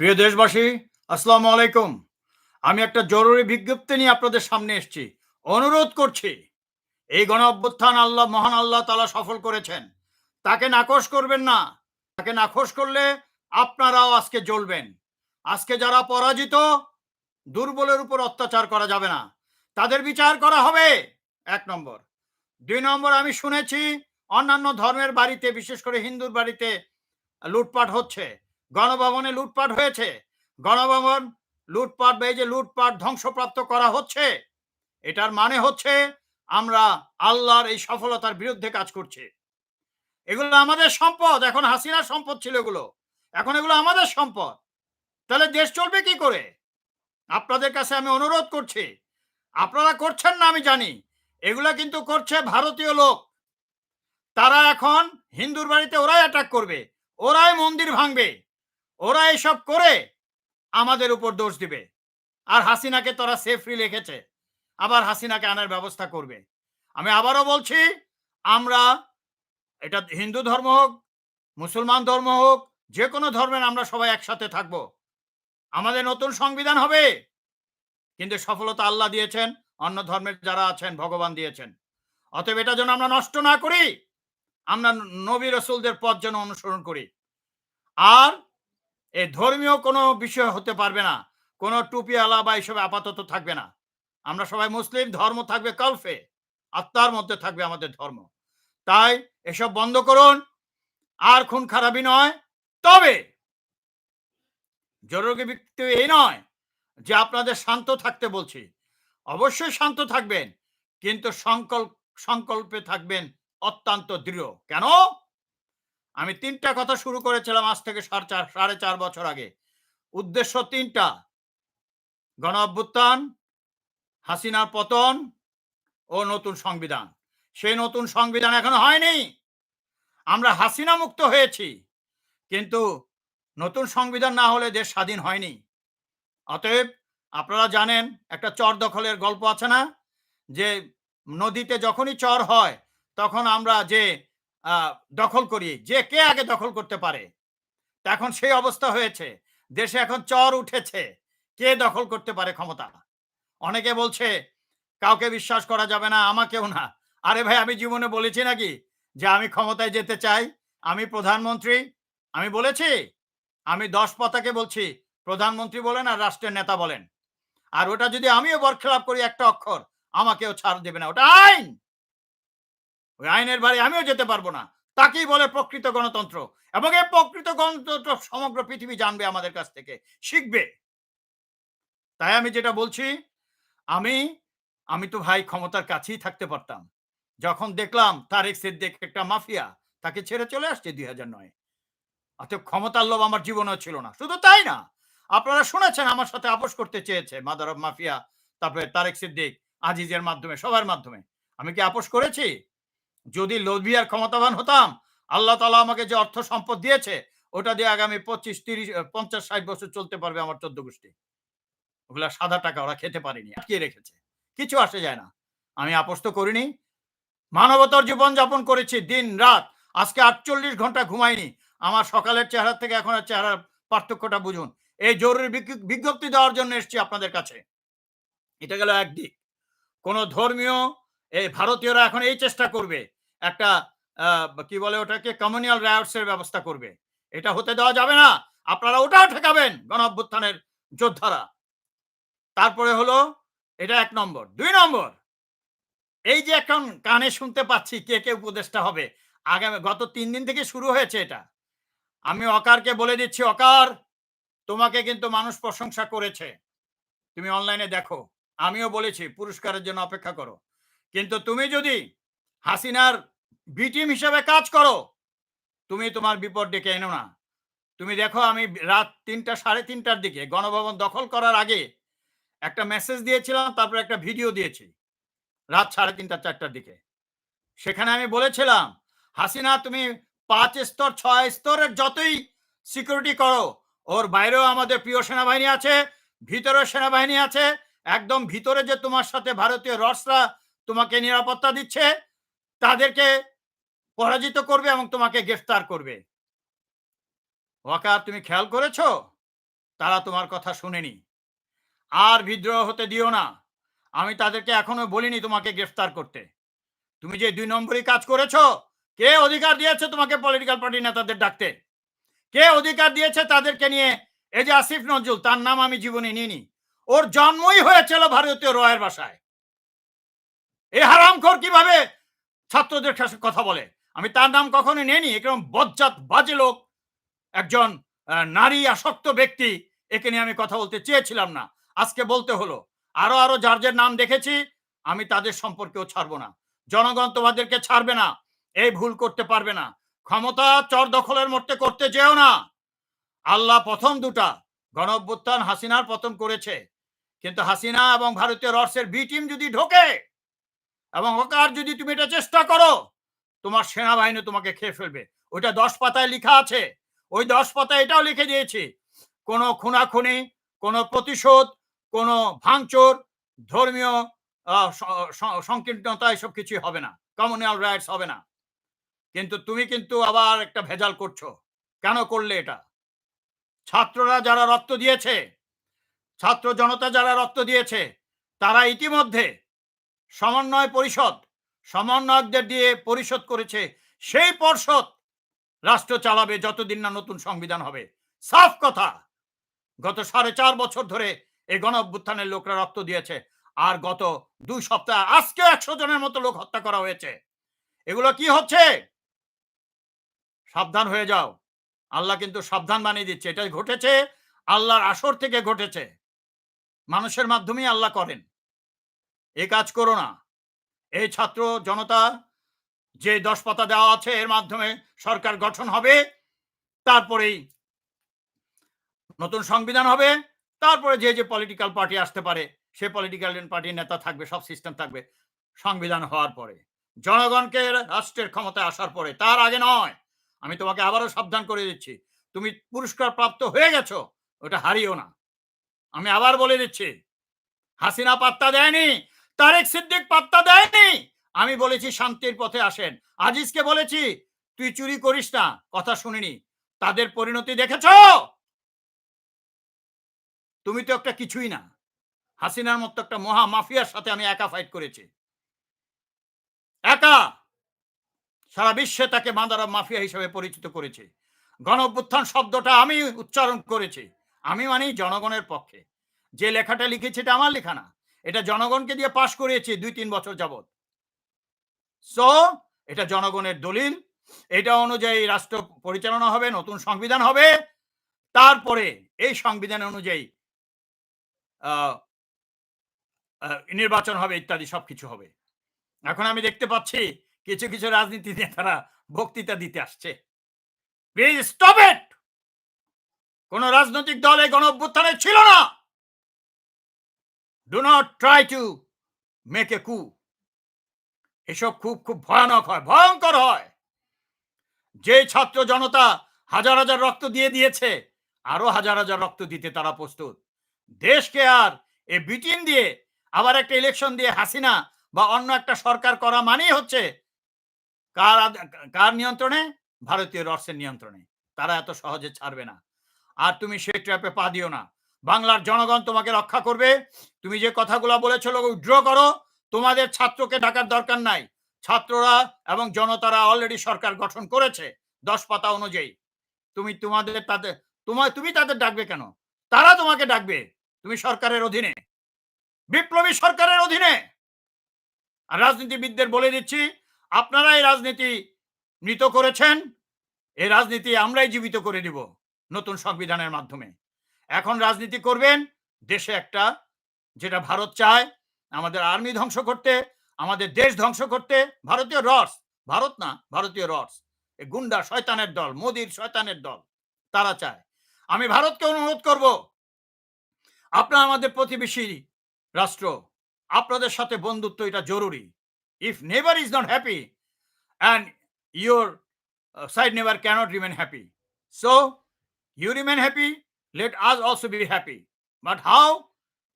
প্রিয় দেশবাসী, আসসালামু আলাইকুম। আমি একটা জরুরি বিজ্ঞপ্তি নিয়ে আপনাদের সামনে এসেছি। অনুরোধ করছি, এই গণ অভ্যুত্থান আল্লাহ, মহান আল্লাহ তালা সফল করেছেন। তাকে নাকশ করবেন না। তাকে নাকশ করলে আপনারাও আজকে জ্বলবেন। আজকে যারা পরাজিত, দুর্বলের উপর অত্যাচার করা যাবে না। তাদের বিচার করা হবে। এক নম্বর। দুই নম্বর, আমি শুনেছি অন্যান্য ধর্মের বাড়িতে, বিশেষ করে হিন্দুর বাড়িতে লুটপাট হচ্ছে। গণভবনে লুটপাট হয়েছে। গণভবন লুটপাট এই যে লুটপাট ধ্বংসপ্রাপ্ত করা হচ্ছে, এটার মানে হচ্ছে আমরা আল্লাহর এই সফলতার বিরুদ্ধে কাজ করছি। এগুলো আমাদের সম্পদ, এখন হাসিনার সম্পদ ছিল এগুলো। এখন এগুলো আমাদের সম্পদ। তাহলে দেশ চলবে কি করে? আপনাদের কাছে আমি অনুরোধ করছি, আপনারা করছেন না আমি জানি, এগুলা কিন্তু করছে ভারতীয় লোক। তারা এখন হিন্দুর বাড়িতে ওরাই অ্যাটাক করবে, ওরাই মন্দির ভাঙবে। ওরা এসব করে আমাদের উপর দোষ দিবে। আর হাসিনাকে তোরা সেফলি লিখেছে আবার হাসিনাকে আনার ব্যবস্থা করবে। আমি আবারও বলছি, আমরা এটা হিন্দু ধর্ম হোক, মুসলমান ধর্ম হোক যে কোনো ধর্মের আমরা সবাই একসাথে থাকব। আমাদের নতুন সংবিধান হবে। কিন্তু সফলতা আল্লাহ দিয়েছেন, অন্য ধর্মের যারা আছেন, ভগবান দিয়েছেন। অতএব এটা যেন আমরা নষ্ট না করি, আমরা নবী রসুলদের পথ যেন অনুসরণ করি। আর এ ধর্মীয় কোনো বিষয় হতে পারবে না। কোনো টুপি আলা বা এইসব আপাতত থাকবে না। আমরা সবাই মুসলিম, ধর্ম থাকবে কলফে। আত্মার মধ্যে থাকবে আমাদের ধর্ম। তাই এসব বন্ধ করুন। আর খুন খারাপই নয়। তবে জরুরি ব্যক্তি এই নয় যে আপনাদের শান্ত থাকতে বলছি। অবশ্যই শান্ত থাকবেন, কিন্তু সংকল্প সংকল্পে থাকবেন অত্যন্ত দৃঢ়। কেন? আমি তিনটা কথা শুরু করেছিলাম আজ থেকে সাড়ে চার সাড়ে চার বছর আগে। উদ্দেশ্য তিনটা। গণ অভ্যুত্থান, হাসিনার পতন ও নতুন সংবিধান। সেই নতুন সংবিধান এখনও হয়নি। আমরা হাসিনা মুক্ত হয়েছি, কিন্তু নতুন সংবিধান না হলে দেশ স্বাধীন হয়নি। অতএব আপনারা জানেন, একটা চর দখলের গল্প আছে না? যে নদীতে যখনই চর হয়, তখন আমরা যে দখল করি, যে কে আগে দখল করতে পারে। এখন সেই অবস্থা হয়েছে। দেশে এখন চর উঠেছে। কে দখল করতে পারে ক্ষমতা? অনেকে বলছে, কাউকে বিশ্বাস করা যাবে না, আমাকেও না। আরে ভাই, আমি জীবনে বলেছি নাকি যে আমি ক্ষমতায় যেতে চাই? আমি প্রধানমন্ত্রী? আমি বলেছি? আমি দশ পাতাকে বলছি, প্রধানমন্ত্রী বলেন আর রাষ্ট্রের নেতা বলেন। আর ওটা যদি আমিও বরখেলাপ করি একটা অক্ষর, আমাকেও ছাড় দেবে না। ওটা আইন! ওই আইনের বাড়ি আমিও যেতে পারব না। তাকেই বলে প্রকৃত গণতন্ত্র। এবং এই প্রকৃত গণতন্ত্র সমগ্র পৃথিবী জানবে আমাদের কাছ থেকে, শিখবে। তাই আমি যেটা বলছি, আমি আমি তো ভাই ক্ষমতার কাছেই থাকতে পারতাম। যখন দেখলাম তারেক সিদ্দিক একটা মাফিয়া, তাকে ছেড়ে চলে আসছে দুই হাজার নয়। অতএব ক্ষমতার লোভ আমার জীবনেও ছিল না। শুধু তাই না, আপনারা শুনেছেন আমার সাথে আপোষ করতে চেয়েছে মাদার অফ মাফিয়া, তারপরে তারেক সিদ্দিক, আজিজের মাধ্যমে, সবার মাধ্যমে। আমি কি আপোষ করেছি? যদি লোভী আর ক্ষমতাবান হতাম, আল্লাহ তালা আমাকে যে অর্থ সম্পদ দিয়েছে, ওটা দিয়ে আগামী পঁচিশ, তিরিশ পঞ্চাশ, ষাট বছর চলতে পারবে আমার চোদ্দ গোষ্ঠী। ওগুলা সাদা টাকা ওরা খেতে পারেনি, আটকিয়ে রেখেছে। কিছু আসে যায় না। আমি আপোষ তো করিনি। মানবতার জীবন যাপন করেছি দিন রাত। আজকে আটচল্লিশ ঘণ্টা ঘুমাইনি। আমার সকালের চেহারা থেকে এখনের চেহারার পার্থক্যটা বুঝুন। এই জরুরি বিজ্ঞপ্তি দেওয়ার জন্য এসেছি আপনাদের কাছে। এটা গেল একদিক কোন ধর্মীয় এই ভারতীয়রা এখন এই চেষ্টা করবে। একটা কি বলে ওটাকে কমিউনিয়াল রায়টস এর ব্যবস্থা করবে। এটা হতে দেওয়া যাবে না। আপনারা ওটাও ঠেকাবেন গণ অভ্যুত্থানের যোদ্ধারা। তারপরে হলো, এটা এক নম্বর। দুই নম্বর, এই যে এখন কানে শুনতে পাচ্ছি কে কে উপদেষ্টা হবে আগামী গত তিন দিন থেকে শুরু হয়েছে এটা। আমি অকারকে বলে দিচ্ছি, অকার, তোমাকে কিন্তু মানুষ প্রশংসা করেছে। তুমি অনলাইনে দেখো। আমিও বলেছি, পুরস্কারের জন্য অপেক্ষা করো। কিন্তু তুমি যদি হাসিনার বি টিম হিসেবে কাজ করো, তুমি তোমার বিপদ ডেকে এনো না। তুমি দেখো, আমি রাত তিনটা, সাড়ে তিনটার দিকে গণভবন দখল করার আগে একটা মেসেজ দিয়েছিলাম, তারপর একটা ভিডিও দিয়েছি, রাত সাড়ে তিনটা, চারটার দিকে। সেখানে আমি বলেছিলাম, হাসিনা, তুমি পাঁচ স্তর, ছয় স্তরের যতই সিকিউরিটি করো, ওর বাইরেও আমাদের প্রিয় সেনাবাহিনী আছে, ভিতরেও সেনাবাহিনী আছে, একদম ভিতরে যে তোমার সাথে ভারতীয় রসরা তোমাকে নিরাপত্তা দিচ্ছে, তাদেরকে পরাজিত করবে এবং তোমাকে গ্রেফতার করবে। ওয়াকা তুমি খেয়াল করেছ? তারা তোমার কথা শুনেনি। আর বিদ্রোহ হতে দিও না। আমি তাদেরকে এখনও বলিনি তোমাকে গ্রেফতার করতে। তুমি যে দুই নম্বরই কাজ করেছ, কে অধিকার দিয়েছে তোমাকে পলিটিক্যাল পার্টি নেতাদের ডাকতে? কে অধিকার দিয়েছে তাদেরকে নিয়ে? এই যে আসিফ নজরুল, তার নাম আমি জীবনে নিইনি। ওর জন্মই হয়েছিল ভারতীয় রয়ের বাসায়। এই হারামখোর কীভাবে ছাত্রদের কাছে কথা বলে? আমি তার নাম কখনো নেইনি, এরকম বজ্জাত, বাজে লোক, একজন নারী আসক্ত ব্যক্তি, একে নিয়ে আমি কথা বলতে চেয়েছিলাম না। আজকে বলতে হলো, আরও আরও যার যার নাম দেখেছি, আমি তাদের সম্পর্কেও ছাড়বো না। জনগণ তোমাদেরকে ছাড়বে না, এই ভুল করতে পারবে না। ক্ষমতা চর দখলের মধ্যে করতে যেও না। আল্লাহ প্রথম দুটা গণ হাসিনার পতন করেছে। কিন্তু হাসিনা এবং ভারতীয় রসের বি টিম যদি ঢোকে এবং ওকার যদি তুমি এটা চেষ্টা করো, তোমার সেনাবাহিনী তোমাকে খেয়ে ফেলবে। ওইটা দশ পাতায় লেখা আছে। ওই দশ পাতায় এটাও লিখে দিয়েছি, কোনো খুনাখুনি, কোনো প্রতিশোধ, কোনো ভাঙচুর, ধর্মীয় সংকীর্ণতা এসব কিছুই হবে না। কমিউনাল রাইটস হবে না। কিন্তু তুমি কিন্তু আবার একটা ভেজাল করছ। কেন করলে এটা? ছাত্ররা যারা রক্ত দিয়েছে, ছাত্র জনতা যারা রক্ত দিয়েছে, তারা ইতিমধ্যে সমন্বয় পরিষদ, সমন্বয়কদের দিয়ে পরিশোধ করেছে, সেই পর্ষদ রাষ্ট্র চালাবে যতদিন না নতুন সংবিধান হবে। সাফ কথা, গত সাড়ে চার বছর ধরে এই গণ অভ্যুত্থানের লোকরা রক্ত দিয়েছে আর গত দুই সপ্তাহ আজকে একশো জনের মতো লোক হত্যা করা হয়েছে। এগুলো কি হচ্ছে? সাবধান হয়ে যাও। আল্লাহ কিন্তু সাবধান বানিয়ে দিচ্ছে। এটা ঘটেছে, আল্লাহর আসর থেকে ঘটেছে। মানুষের মাধ্যমেই আল্লাহ করেন। এ কাজ করো না। এই ছাত্র জনতা, যে দশ পাতা দেওয়া আছে, এর মাধ্যমে সরকার গঠন হবে, তারপরেই নতুন সংবিধান হবে, তারপরে যে যে পলিটিক্যাল পার্টি আসতে পারে, সে পলিটিক্যাল পার্টির নেতা থাকবে, সব সিস্টেম থাকবে, সংবিধান হওয়ার পরে। জনগণকে রাষ্ট্রের ক্ষমতায় আসার পরে, তার আগে নয়, আমি তোমাকে আবারও সাবধান করে দিচ্ছি, তুমি পুরস্কার প্রাপ্ত হয়ে গেছো, ওটা হারিও না। আমি আবার বলে দিচ্ছি, হাসিনা পাত্তা দেয়নি তারেক সিদ্দিক পাত্তা দেয়নি। আমি বলেছি শান্তির পথে আসেন। আজিজকে বলেছি, তুই চুরি করিস না। কথা শুনিনি। তাদের পরিণতি দেখেছ? তুমি তো একটা কিছুই না। হাসিনার মতো একটা মহা মাফিয়ার সাথে আমি একা ফাইট করেছি। একা। সারা বিশ্বে তাকে মাদারা মাফিয়া হিসেবে পরিচিত করেছে। গণ শব্দটা আমি উচ্চারণ করেছি। আমি মানি জনগণের পক্ষে। যে লেখাটা লিখেছি এটা আমার লেখা না। এটা জনগণকে দিয়ে পাশ করিয়েছি দুই, তিন বছর যাবৎ। সো এটা জনগণের দলিল। এটা অনুযায়ী রাষ্ট্র পরিচালনা হবে, নতুন সংবিধান হবে। তারপরে এই সংবিধান অনুযায়ী নির্বাচন হবে, ইত্যাদি সবকিছু হবে। এখন আমি দেখতে পাচ্ছি, কিছু কিছু রাজনীতি নেতারা বক্তৃতা দিতে আসছে। প্লিজ স্টপ ইট কোন রাজনৈতিক দল গণ অভ্যুত্থানে ছিল না! Do not try to make a coup এসব খুব খুব ভয়ানক হয়, ভয়ঙ্কর হয়। যে ছাত্র জনতা হাজার হাজার রক্ত দিয়ে দিয়েছে, আরও হাজার হাজার রক্ত দিতে তারা প্রস্তুত। দেশকে আর এ বিটিন দিয়ে, আবার একটা ইলেকশন দিয়ে হাসিনা বা অন্য একটা সরকার করা মানেই হচ্ছে কার কার নিয়ন্ত্রণে? ভারতীয় রসের নিয়ন্ত্রণে। তারা এত সহজে ছাড়বে না। আর তুমি সেই ট্র্যাপে পা দিও না। বাংলার জনগণ তোমাকে রক্ষা করবে। তুমি যে কথাগুলো বলেছ উইথড্র করো। তোমাদের ছাত্রকে ডাকার দরকার নাই। ছাত্ররা এবং জনতারা অলরেডি সরকার গঠন করেছে দশ পাতা অনুযায়ী। তুমি তোমাদের তাদের তোমার তুমি তাদের ডাকবে কেন? তারা তোমাকে ডাকবে। তুমি সরকারের অধীনে। বিপ্লবী সরকারের অধীনে। আর রাজনীতিবিদদের বলে দিচ্ছি, আপনারা এই রাজনীতি মৃত করেছেন। এই রাজনীতি আমরাই জীবিত করে দিব নতুন সংবিধানের মাধ্যমে। এখন রাজনীতি করবেন, দেশে একটা যেটা ভারত চায়, আমাদের আর্মি ধ্বংস করতে, আমাদের দেশ ধ্বংস করতে, ভারতীয় রস ভারত না, ভারতীয় রস গুন্ডা শয়তানের দল, মোদির শয়তানের দল, তারা চায় আমি ভারতকে অনুরোধ করব, আপনারা আমাদের প্রতিবেশী রাষ্ট্র, আপনাদের সাথে বন্ধুত্ব এটা জরুরি if neighbour is not happy and your side neighbour cannot remain happy so you remain happy let us also be happy. But how?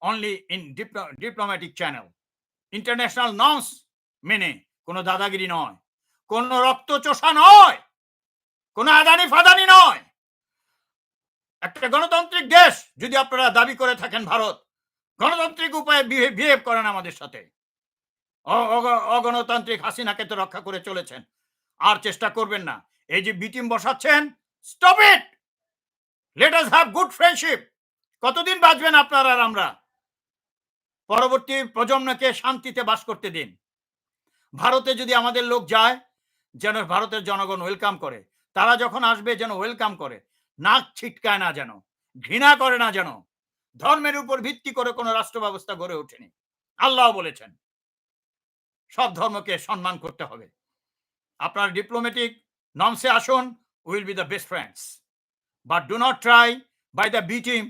In diplo- diplomatic channel. International norms মেনে কোনো দাদাগিরি নয়, কোনো রক্ত চোষা নয়, কোনো আদানি ফাদানি নয়। একটা গণতান্ত্রিক দেশ যদি আপনারা দাবি করে থাকেন ভারত, গণতান্ত্রিক উপায়ে বিহেভ করেন আমাদের সাথে। অগণতান্ত্রিক হাসিনাকে তো রক্ষা করে চলেছেন, আর চেষ্টা করবেন না। এই যে B team বসাচ্ছেন stop it let us have good friendship কতদিন বাঁচবেন আপনারা আর আমরা? পরবর্তী প্রজন্মকে শান্তিতে বাস করতে দিন। ভারতে যদি আমাদের লোক যায়, যেন ভারতের জনগণ ওয়েলকাম করে, তারা যখন আসবে যেন ওয়েলকাম করে, নাক ছিটকায় না যেন, ঘৃণা করে না যেন, ধর্মের উপর ভিত্তি করে কোনো রাষ্ট্র ব্যবস্থা গড়ে ওঠেনি। আল্লাহ বলেছেন, সব ধর্মকে সম্মান করতে হবে। আপনার ডিপ্লোম্যাটিক নমসে আসুন will be the best friends but do not try by the B team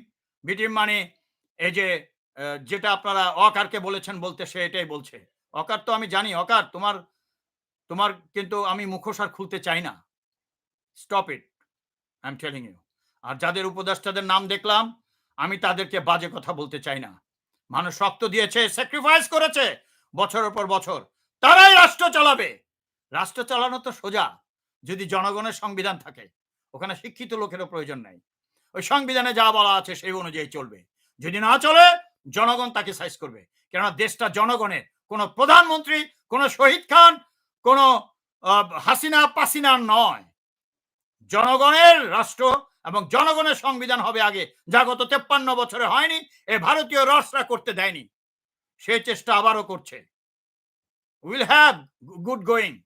B team মানে এই যে যেটা আপনারা অকারকে বলেছেন বলতে সে এটাই বলছে। অকার তো আমি জানি, অকার, তোমার তোমার কিন্তু আমি মুখোশ আর খুলতে চাই না। Stop it I am telling you আর যাদের উপদেষ্টাদের নাম দেখলাম, আমি তাদেরকে বাজে কথা বলতে চাই না। মানুষ রক্ত দিয়েছে স্যাক্রিফাইস করেছে বছরের পর বছর। তারাই রাষ্ট্র চালাবে। রাষ্ট্র চালানো তো সোজা, যদি জনগণের সংবিধান থাকে। ওখানে শিক্ষিত লোকেরও প্রয়োজন নাই। ওই সংবিধানে যা বলা আছে সেই অনুযায়ী চলবে। যদি না চলে জনগণ তাকে সাইজ করবে। কেননা দেশটা জনগণের। কোনো প্রধানমন্ত্রী, কোনো শহীদ খান, কোনো হাসিনা পাসিনা নয়। জনগণের রাষ্ট্র এবং জনগণের সংবিধান হবে আগে। যা গত তেপ্পান্ন বছরে হয়নি, এ ভারতীয় রসরা করতে দেয়নি। সেই চেষ্টা আবারও করছে। Will have good going.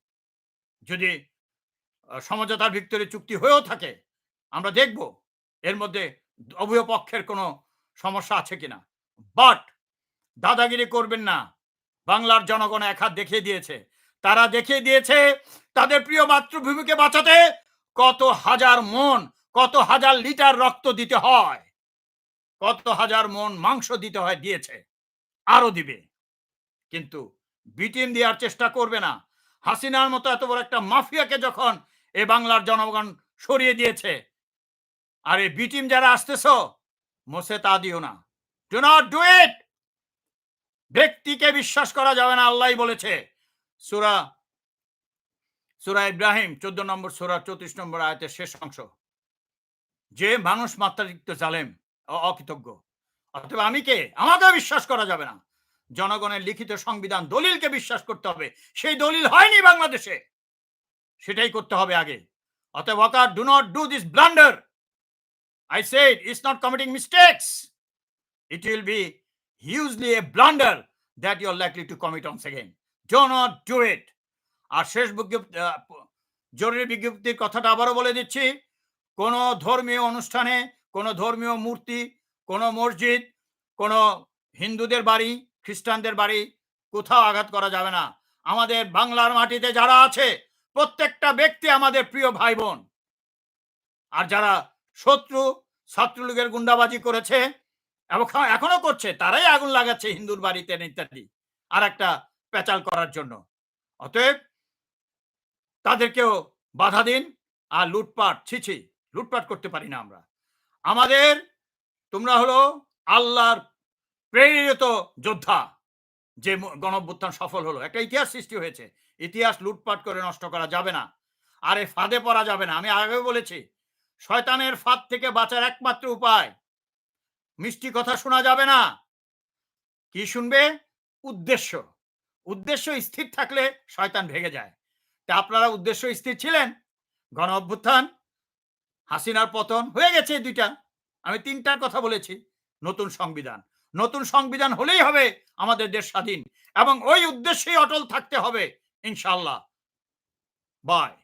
যদি সমঝোতার ভিক্তরে চুক্তি হয়েও থাকে, আমরা দেখব এর মধ্যে উভয় পক্ষের কোনো সমস্যা আছে কিনা। বাট দাদাগিরি করবেন না। বাংলার জনগণ এক হাত দেখিয়ে দিয়েছে। তারা দেখিয়ে দিয়েছে তাদের প্রিয় মাতৃভূমিকে বাঁচাতে কত হাজার মন, কত হাজার লিটার রক্ত দিতে হয়, কত হাজার মন মাংস দিতে হয়, দিয়েছে আরও দিবে। কিন্তু বিটিম দেওয়ার চেষ্টা করবে না। হাসিনার মতো এত বড় একটা মাফিয়াকে যখন এ বাংলার জনগণ সরিয়ে দিয়েছে, আর এই বিটিম যারা আসতেছ, মোসে তা দিও না। ডু নট ডু ইট ব্যক্তিকে বিশ্বাস করা যাবে না আল্লাহ বলেছে। সুরা সুরা ইব্রাহিম, চোদ্দ নম্বর সুরা, চৌত্রিশ নম্বর আয়তের শেষ অংশ। যে মানুষ মাত্রাতিরিক্ত জালেম অকৃতজ্ঞ, অথবা আমি কে? আমাকেও বিশ্বাস করা যাবে না। জনগণের লিখিত সংবিধান দলিলকে বিশ্বাস করতে হবে। সেই দলিল হয়নি বাংলাদেশে। সেটাই করতে হবে আগে। অতএব Waker do not do this blunder I said it's not committing mistakes it will be hugely a blunder that you're likely to commit once again. Do not do it. আর শেষ বিজ্ঞপ্তি জরুরি বিজ্ঞপ্তির কথাটা আবারও বলে দিচ্ছি কোন ধর্মীয় অনুষ্ঠানে, কোন ধর্মীয় মূর্তি, কোন মসজিদ, কোন হিন্দুদের বাড়ি, খ্রিস্টানদের বাড়ি কোথাও আঘাত করা যাবে না আমাদের বাংলার মাটিতে যারা আছে, প্রত্যেকটা ব্যক্তি আমাদের প্রিয় ভাই বোন আর যারা শত্রু, ছাত্রলীগের গুন্ডাবাজি করেছে এবং এখনও করছে, তারাই আগুন লাগাচ্ছে হিন্দুর বাড়িতে ইত্যাদি, আর একটা পেঁচাল করার জন্য। অতএব তাদেরকেও বাধা দিন আর লুটপাট ছিছি লুটপাট করতে পারি না আমরা। আমাদের, তোমরা হলো আল্লাহর প্রেরিত যোদ্ধা, যে গণঅভ্যুত্থান সফল হলো। একটা ইতিহাস সৃষ্টি হয়েছে। ইতিহাস লুটপাট করে নষ্ট করা যাবে না। আর এই ফাঁদে পড়া যাবে না। আমি আগে বলেছি, শয়তানের ফাঁদ থেকে বাঁচার একমাত্র উপায় মিষ্টি কথা শোনা যাবে না। কি শুনবে? উদ্দেশ্য। উদ্দেশ্য স্থির থাকলে শয়তান ভেঙে যায়। তা আপনারা উদ্দেশ্য স্থির ছিলেন? গণ অভ্যুত্থান, হাসিনার পতন হয়ে গেছে দুইটা। আমি তিনটার কথা বলেছি। নতুন সংবিধান। নতুন সংবিধান হলেই হবে আমাদের দেশ স্বাধীন এবং ওই উদ্দেশ্যেই অটল থাকতে হবে। ইনশাল্লাহ বাই